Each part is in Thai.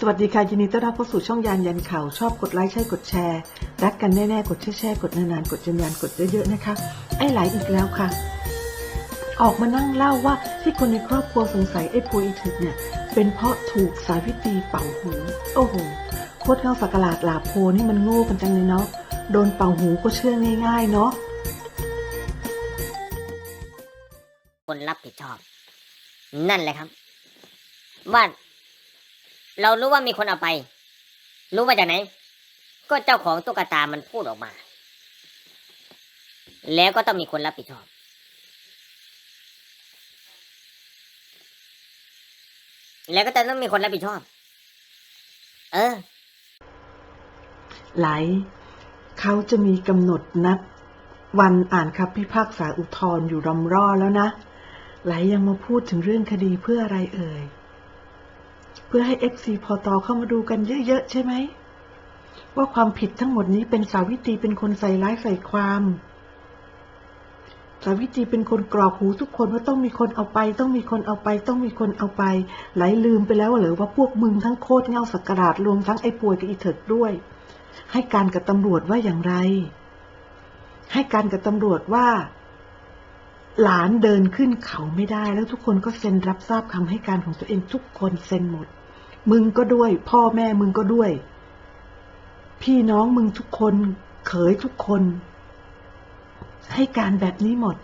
สวัสดีค่ะ ยินดีต้อนรับเข้าสู่ช่องยานยันข่าว ชอบกดไลค์ใช่กดแชร์ รักกันแน่ๆ กดแชร์ๆกดนานๆ กดยันยันกดเยอะๆนะคะ ไอ้ไหลอีกแล้วค่ะ ออกมานั่งเล่าว่าที่คนในครอบครัวสงสัยไอ้พวยอีถึกเนี่ย เป็นเพราะถูกสาวิตรีเป่าหูโอ้โหโคตรเข้าสักหลาดหลาโพนี่มันโง่กันจังเลยเนาะโดนเป่าหูก็เชื่อง่ายๆเนาะคนรับผิดชอบ นั่นแหละครับว่า เรารู้ว่ามีคนเอาไป รู้มาจากไหน ก็เจ้าของตุ๊กตามันพูดออกมา แล้วก็ต้องมีคนรับผิดชอบ แล้วก็จะต้องมีคนรับผิดชอบ เออ ไหล เขาจะมีกำหนดนัด วันอ่านคำพิพากษาอุทธรณ์อยู่รำร่อแล้วนะ ไหลยังมาพูดถึงเรื่องคดีเพื่ออะไรเอ่ย พื่อให้เอฟซีพอตอเข้ามาดูกันเยอะๆใช่ไหม ว่าความผิดทั้งหมดนี้เป็นสาวิตรีเป็นคนใส่ร้ายใส่ความ สาวิตรีเป็นคนกรอกหูทุกคนว่าต้องมีคนเอาไป ต้องมีคนเอาไป ต้องมีคนเอาไป ไหลลืมไปแล้วเหรือว่าพวกมึงทั้งโคตรเงาสักกราดรวมทั้งไอ้ป่วยกับอีเถิดด้วย ให้การกับตำรวจว่าอย่างไร ให้การกับตำรวจว่าหลานเดินขึ้นเขาไม่ได้แล้วทุกคนก็เซ็นรับทราบคำให้การของตัวเองทุกคนเซ็นหมด มึงก็ด้วย พ่อแม่มึงก็ด้วย พี่น้องมึงทุกคน เขยทุกคน ให้การแบบนี้หมด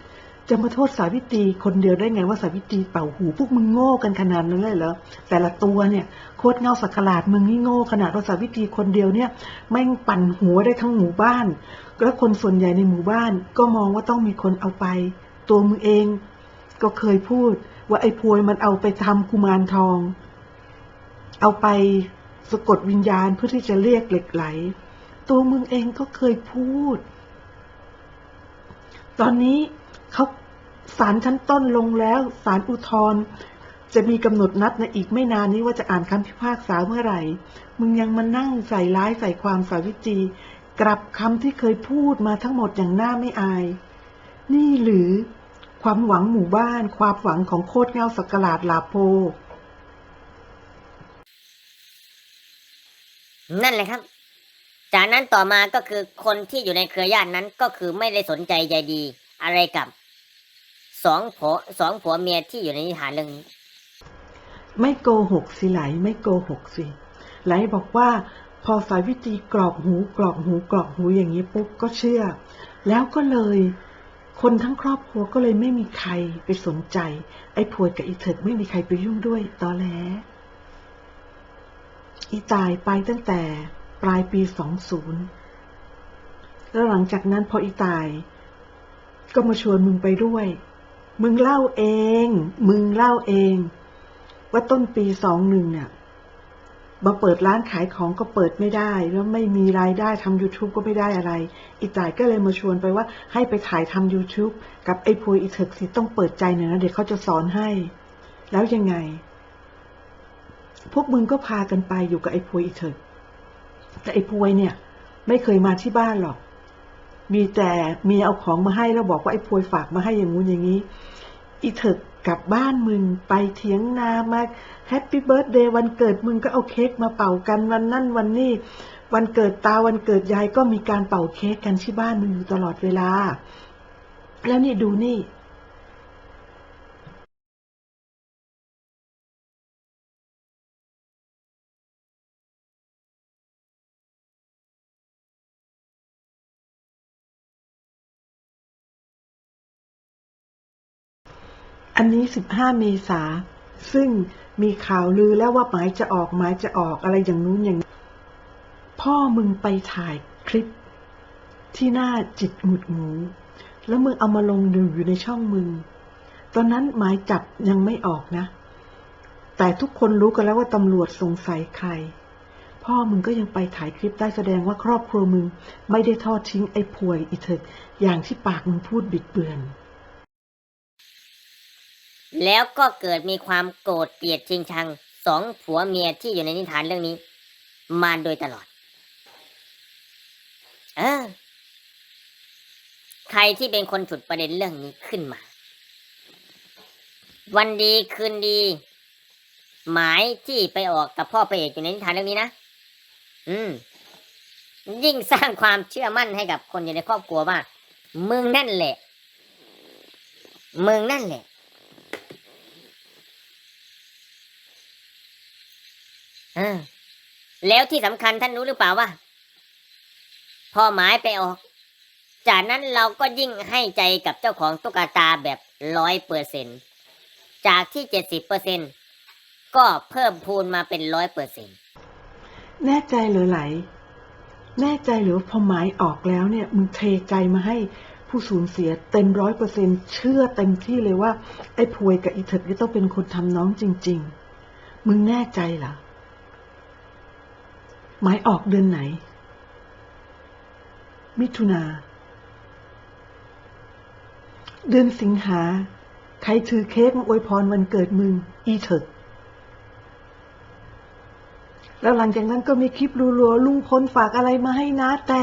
จะมาโทษสาวิตรีคนเดียวได้ไงว่าสาวิตรีเป่าหู พวกมึงโง่กันขนาดนั้นเลยเหรอแต่ละตัวเนี่ยโคตรเงาสักหลาดมึงนี่โง่ขนาดว่าสาวิตรีคนเดียวเนี่ยแม่งปั่นหัวได้ทั้งหมู่บ้านแล้วคนส่วนใหญ่ในหมู่บ้าน ก็มองว่าต้องมีคนเอาไป ตัวมึงเอง ก็เคยพูดว่าไอ้พวยมันเอาไปทำกุมารทอง เอาไปสะกดวิญญาณเพื่อที่จะเรียกเหล็กไหล ตัวมึงเองก็เคยพูด ตอนนี้เขาศาลชั้นต้นลงแล้วศาลอุทธรจะมีกำหนดนัดในอีกไม่นานนี้ว่าจะอ่านคำพิพากษาเมื่อไหร่ มึงยังมานั่งใส่ร้ายใส่ความสาวิตรีกลับคำที่เคยพูดมาทั้งหมดอย่างหน้าไม่อาย นี่หรือความหวังหมู่บ้าน ความหวังของโคตรเงาสักกลาดลาโพ นั่นแหละครับ จากนั้นต่อมาก็คือคนที่อยู่ในเครือญาตินั้นก็คือไม่ได้สนใจใยดี อะไรกับสองผัวสองผัวเมียที่อยู่ในนิทานเรื่องนี้ ไม่โกหกสิไหลไม่โกหกสิไหลบอกว่า พอสายวิตรีกรอกหูกรอกหูกรอกหูอย่างนี้ปุ๊บก็เชื่อ แล้วก็เลย คนทั้งครอบครัวก็เลยไม่มีใครไปสนใจ ไอ้พวยกับอีเถิดไม่มีใครไปยุ่งด้วยตอแหล อีตายไปตั้งแต่ปลายปีสองศูนย์แล้วหลังจากนั้นพออีตาย ก็มาชวนมึงไปด้วย มึงเล่าเอง มึงเล่าเอง ว่าต้นปีสองหนึ่งเนี่ยมาเปิดร้านขายของก็เปิดไม่ได้ แล้วไม่มีรายได้ทำ YouTube ก็ไม่ได้อะไร อีจ่ายก็เลยมาชวนไปว่าให้ไปถ่ายทำ YouTube กับไอ้พวยอีเถิกสิต้องเปิดใจหน่อยนะเดี๋ยวเขาจะสอนให้ แล้วยังไง พวกมึงก็พากันไปอยู่กับไอ้พวยอีเถิกแต่ไอ้พวยเนี่ย ไม่เคยมาที่บ้านหรอก มีแต่เมียเอาของมาให้แล้วบอกว่าไอ้พวยฝากมาให้อย่างงู้นอย่างนี้ อีเถิกกลับบ้านมึงไปเถียงนามาแฮปปี้เบิร์ดเดย์วันเกิดมึงก็เอาเค้กมาเป่ากันวันนั่นวันนี้วันเกิดตาวันเกิดยายก็มีการเป่าเค้กกันที่บ้านมึงอยู่ตลอดเวลา แล้วนี่ดูนี่ อันนี้ 15 เมษา ซึ่งมีข่าวลือแล้วว่าหมายจะออกหมายจะออกอะไรอย่างนู้นอย่างนี้พ่อมึงไปถ่ายคลิปที่หน้าจิตหงุดหงูแล้วมึงเอามาลงดูอยู่ในช่องมึง ตอนนั้นหมายจับยังไม่ออกนะ แต่ทุกคนรู้กันแล้วว่าตำรวจสงสัยใคร พ่อมึงก็ยังไปถ่ายคลิปได้แสดงว่าครอบครัวมึง ไม่ได้ทอดทิ้งไอ้ป่วยอีเถิดอย่างที่ปากมึงพูดบิดเบือน แล้วก็เกิดมีความโกรธเกลียดชิงชังสองผัวเมียที่อยู่ในนิทานเรื่องนี้ มาโดยตลอด เออ ใครที่เป็นคนฉุดประเด็นเรื่องนี้ขึ้นมา วันดีคืนดี หมายที่ไปออกกับพ่อพระเอกอยู่ในนิทานเรื่องนี้นะ อืม ยิ่งสร้างความเชื่อมั่นให้กับคนอยู่ในครอบครัวว่ามึงนั่นแหละ มึงนั่นแหละ เอแล้วที่สำคัญท่านรู้หรือเปล่าว่า พอหมายไปออก จากนั้นเราก็ยิ่งให้ใจกับเจ้าของตุ๊กตาแบบร้อยเปอร์เซ็นจากที่เจ็ดสิบเปอร์เซ็นก็เพิ่มพูนมาเป็นร้อยเปอร์เซ็นแน่ใจหรือไหล แน่ใจหรือว่าพอหมายออกแล้วเนี่ยมึงเทใจมาให้ผู้สูญเสียเต็มร้อยเปอร์เซ็นเชื่อเต็มที่เลยว่า ไอ้พวยกับอีเถิดนี่ต้องเป็นคนทำน้องจริง ๆ มึงแน่ใจเหรอ หมายออกเดือนไหน มิถุนา เดือนสิงหา ใครถือเค้กมาอวยพรวันเกิดมึง อีเถิดแล้วหลังจากนั้นก็มีคลิปรัวๆลุงพลฝากอะไรมาให้นะแต่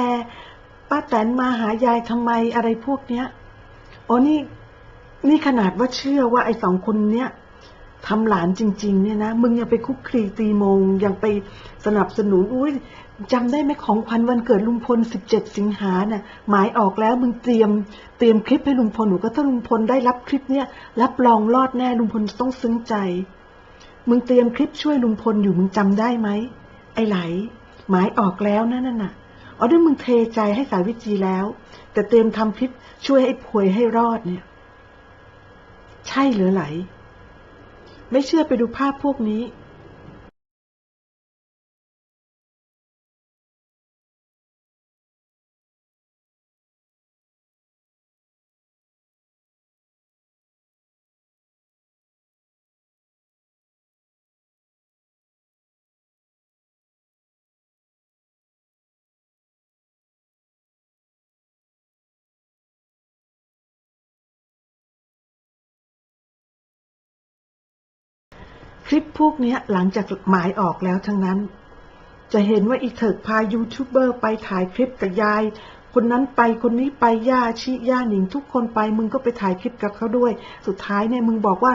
ป้าแตนมาหายายทำไมอะไรพวกเนี้ยอ๋อนี่นี่ขนาดว่าเชื่อว่าไอ้สองคนเนี้ย ทำหลานจริง ๆ เนี่ยนะ มึงยังไปคุกคลีตีมง ยังไปสนับสนุน อุ้ยจำได้ไหมของขวัญวันเกิดลุงพล 17 สิงหาน่ะ หมายออกแล้วมึงเตรียม เตรียมคลิปให้ลุงพล หนูก็ถ้าลุงพลได้รับคลิปเนี้ยรับรองรอดแน่ลุงพลต้องซึ้งใจ มึงเตรียมคลิปช่วยลุงพลอยู่มึงจำได้ไหม ไอ้ไหล หมายออกแล้วนั่นน่ะอ๋อด้วยมึงเทใจให้สายวิจีแล้ว แต่เตรียมทำคลิปช่วยให้พวยให้รอดเนี่ย ใช่หรือไหล ไม่เชื่อไปดูภาพพวกนี้ คลิปพวกนี้หลังจากหมายออกแล้วทั้งนั้น จะเห็นว่าอีเถิกพายูทูบเบอร์ไปถ่ายคลิปกับยาย คนนั้นไปคนนี้ไปย่าชิย่าหนิงทุกคนไปมึงก็ไปถ่ายคลิปกับเขาด้วย สุดท้ายเนี่ยมึงบอกว่า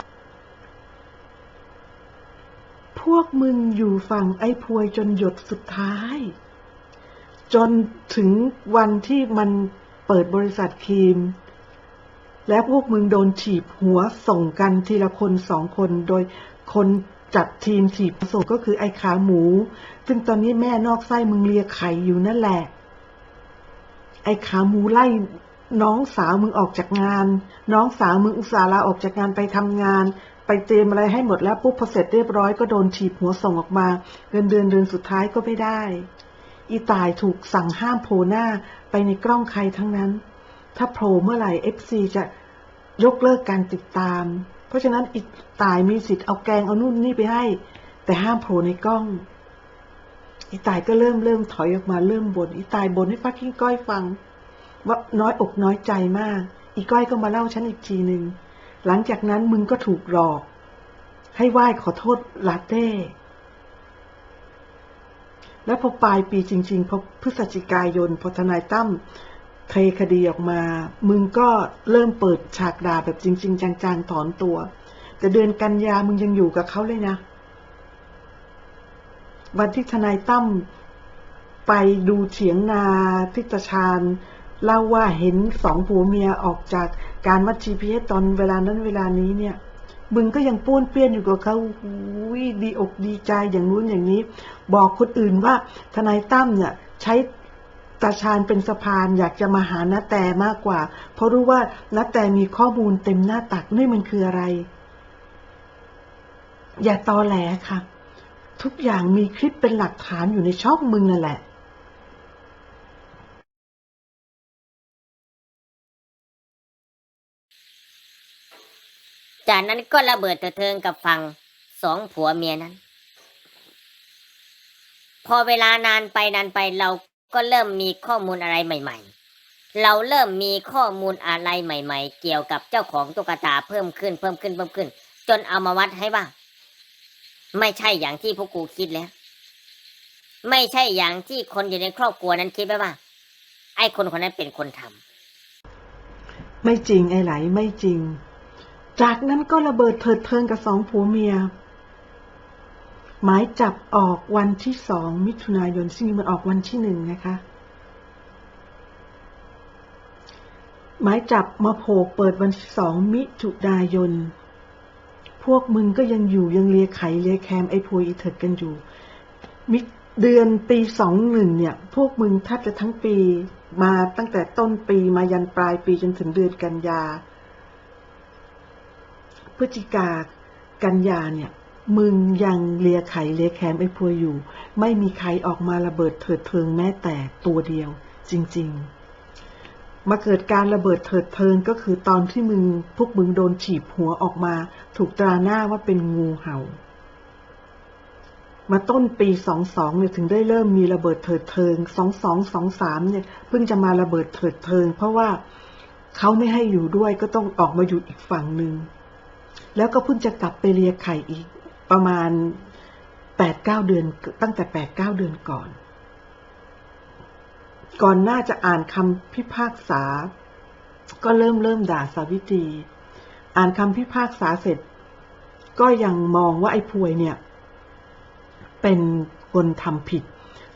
พวกมึงอยู่ฝั่งไอ้พวยจนหยดสุดท้าย จนถึงวันที่มันเปิดบริษัทครีมและพวกมึงโดนถีบหัวส่งกันทีละคนสองคนโดย คนจัดทีมถีบส่งก็คือไอ้ขาหมู ซึ่งตอนนี้แม่นอกไส้มึงเลียไข่อยู่นั่นแหละ ไอ้ขาหมูไล่น้องสาวมึงออกจากงาน น้องสาวมึงอุตส่าห์ลาออกจากงานไปทำงาน ไปเตรียมอะไรให้หมดแล้วปุ๊บพอเสร็จเรียบร้อยก็โดนถีบหัวส่งออกมาเงินเดือนเดือนสุดท้ายก็ไม่ได้ อีตายถูกสั่งห้ามโผล่หน้าไปในกล้องใครทั้งนั้น ถ้าโผล่เมื่อไหร่ FC จะยกเลิกการติดตาม เพราะฉะนั้นอีตายมีสิทธิ์เอาแกงเอานู่นนี่ไปให้ แต่ห้ามโผล่ในกล้อง อีตายก็เริ่มเริ่มถอยออกมาเริ่มบน่นอีตายบ่นให้ป้ากิ้งก้อยฟัง ว่าน้อยอกน้อยใจมาก อีก้อยก็มาเล่าฉันอีกทีหนึ่งหลังจากนั้นมึงก็ถูกหลอก ให้ไหว้ขอโทษลาเต้แล้วพอปลายปีจริง ๆ พอพฤศจิกายนพอทนายตั้ม เทคดีออกมา มึงก็เริ่มเปิดฉากด่าแบบจริง ๆ จังๆถอนตัว แต่เดือนกันยามึงยังอยู่กับเขาเลยนะ วันที่ทนายตั้มไปดูเถียงนาทิตชาญเล่าว่าเห็นสองผัวเมียออกจากการวัด GPS ตอนเวลานั้นเวลานี้เนี่ย มึงก็ยังป้วนเปี้ยนอยู่กับเขาอุ้ยดีอกดีใจอย่างนู้นอย่างนี้ บอกคนอื่นว่าทนายตั้มเนี่ย ใช้ ตาชาญเป็นสะพานอยากจะมาหานาแต่มากกว่า เพราะรู้ว่านาแต่มีข้อมูลเต็มหน้าตักนี่มันคืออะไร อย่าตอแหลค่ะ ทุกอย่างมีคลิปเป็นหลักฐานอยู่ในช่องมึงนั่นแหละจากนั้นก็ระเบิดเถิดเทิงกับฝั่งสองผัวเมียนั้น พอเวลานานไปนานไปเรา ก็เริ่มมีข้อมูลอะไรใหม่ ๆ เราเริ่มมีข้อมูลอะไรใหม่ ๆ เกี่ยวกับเจ้าของตุ๊กตาเพิ่มขึ้นเพิ่มขึ้นเพิ่มขึ้น จนเอามาวัดให้ว่า ไม่ใช่อย่างที่พวกกูคิดแล้ว ไม่ใช่อย่างที่คนอยู่ในครอบครัวนั้นคิดไว้ว่า ไอ้คนคนนั้นเป็นคนทำไม่จริงไอ้ไหลไม่จริง จากนั้นก็ระเบิดเถิดเทิงกับสองผัวเมีย หมายจับออกวันที่สองมิถุนายนซึ่งมันออกวันที่หนึ่งนะคะ หมายจับมาโผล่เปิดวันที่สองมิถุนายน พวกมึงก็ยังอยู่ยังเลียไข่เลียแคมไอ้พวยอีเถิดกันอยู่มิเดือนปีสองหนึ่งเนี่ย พวกมึงแทบจะทั้งปีมาตั้งแต่ต้นปีมายันปลายปีจนถึงเดือนกันยา พฤศจิกากันยาเนี่ย มึงยังเลียไข่เลียแคมไอ้พวอยู่ ไม่มีใครออกมาระเบิดเถิดเทิงแม้แต่ตัวเดียว จริง ๆ มาเกิดการระเบิดเถิดเทิงก็คือตอนที่มึงพวกมึงโดนฉีบหัวออกมา ถูกตราหน้าว่าเป็นงูเห่า มาต้นปีสองสองเนี่ยถึงได้เริ่มมีระเบิดเถิดเทิงสองสองสองสามเนี่ยเพิ่งจะมาระเบิดเถิดเทิง เพราะว่าเขาไม่ให้อยู่ด้วยก็ต้องออกมาอยู่อีกฝั่งหนึ่งแล้วก็เพิ่งจะกลับไปเลียไข่อีก ประมาณแปดเก้าเดือนตั้งแต่แปดเก้าเดือนก่อน ก่อนหน้าจะอ่านคำพิพากษา ก็เริ่มเริ่มด่าสาวิตรี อ่านคำพิพากษาเสร็จ ก็ยังมองว่าไอ้พวยเนี่ย เป็นคนทำผิด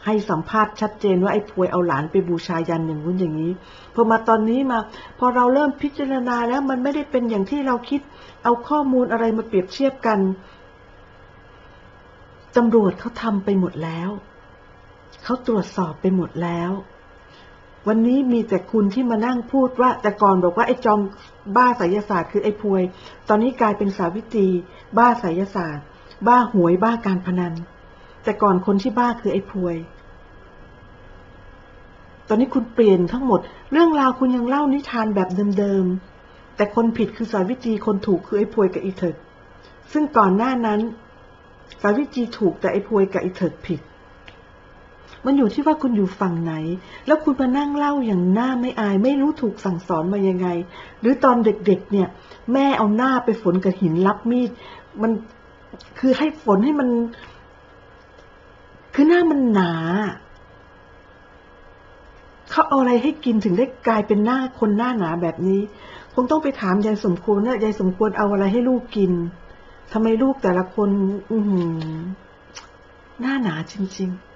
ให้สัมภาษณ์ชัดเจนว่าไอ้พวยเอาหลานไปบูชายันอย่างนู้นอย่างนี้ พอมาตอนนี้มา พอเราเริ่มพิจารณาแล้วมันไม่ได้เป็นอย่างที่เราคิด เอาข้อมูลอะไรมาเปรียบเทียบกัน ตำรวจเขาทำไปหมดแล้ว เขาตรวจสอบไปหมดแล้ว วันนี้มีแต่คุณที่มานั่งพูดว่า แต่ก่อนบอกว่าไอ้จอมบ้าไสยศาสตร์คือไอ้พวย ตอนนี้กลายเป็นสาวิตรีบ้าไสยศาสตร์ บ้าหวยบ้าการพนัน แต่ก่อนคนที่บ้าคือไอ้พวย ตอนนี้คุณเปลี่ยนทั้งหมด เรื่องราวคุณยังเล่านิทานแบบเดิมๆแต่คนผิดคือสาวิตรีคนถูกคือไอ้พวยกับอีเถิดซึ่งก่อนหน้านั้น สาวิตรีถูกแต่ไอ้พวยกับอีเถิดผิด มันอยู่ที่ว่าคุณอยู่ฝั่งไหน แล้วคุณมานั่งเล่าอย่างหน้าไม่อาย ไม่รู้ถูกสั่งสอนมายังไง หรือตอนเด็กๆ เนี่ย แม่เอาหน้าไปฝนกับหินรับมีด มันคือให้ฝนให้มัน คือหน้ามันหนาเขาเอาอะไรให้กินถึงได้กลายเป็นหน้าคนหน้าหนาแบบนี้ คงต้องไปถามยายสมควรว่ายายสมควรเอาอะไรให้ลูกกิน ทำไมลูกแต่ละคน อือหือหน้าหนาจริง ๆ